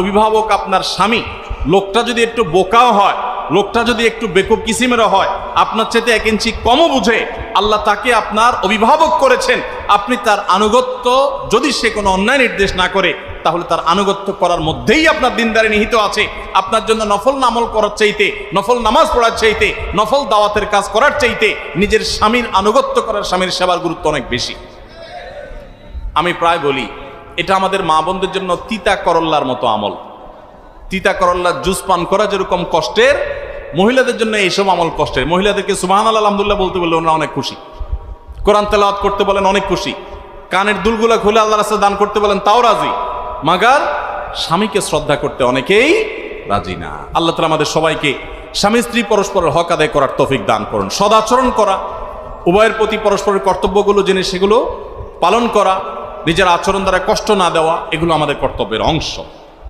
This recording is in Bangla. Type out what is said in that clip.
অভিভাবক আপনার স্বামী, লোকটা যদি একটু বোকাও হয়, লোকটা যদি একটু বেকুব কিসিমেরও হয়, আপনার চেতে এক ইঞ্চি কমও বুঝে, আল্লাহ তাকে আপনার অভিভাবক করেছেন। আপনি তার আনুগত্য যদি সে কোনো অন্যায় নির্দেশ না করে, তাহলে তার আনুগত্য করার মধ্যেই আপনার দিনদারে নিহিত আছে। আপনার জন্য নফল নামল করার চাইতে, নফল নামাজ পড়ার চাইতে, নফল দাওয়াতের কাজ করার চাইতে, নিজের স্বামীর আনুগত্য করার স্বামীর সেবার গুরুত্ব অনেক বেশি। আমি প্রায় বলি এটা আমাদের মা বোনদের জন্য তিতা করল্লার মতো আমল। তিতা করল্লার জুস পান করা যেরকম কষ্টের, মহিলাদের জন্য এইসব আমল কষ্টের। মহিলাদেরকে সুবাহান আলহামদুলিল্লাহ বলতে বললে ওনারা অনেক খুশি। কোরআন তেলাওয়াত করতে বলেন অনেক খুশি। কানের দুলগুলা খুলে আল্লাহ রাস্তা দান করতে বলেন, তাও রাজি। মাগার স্বামীকে শ্রদ্ধা করতে অনেকেই রাজি না। আল্লাহ তালা আমাদের সবাইকে স্বামী স্ত্রী পরস্পরের হক আদায় করার তৌফিক দান করুন। সদাচরণ করা, উভয়ের প্রতি পরস্পরের কর্তব্যগুলো জেনে সেগুলো পালন করা নিজের আচরণ দ্বারা কষ্ট না দেওয়া এগুলো আমাদের কর্তব্যের অংশ।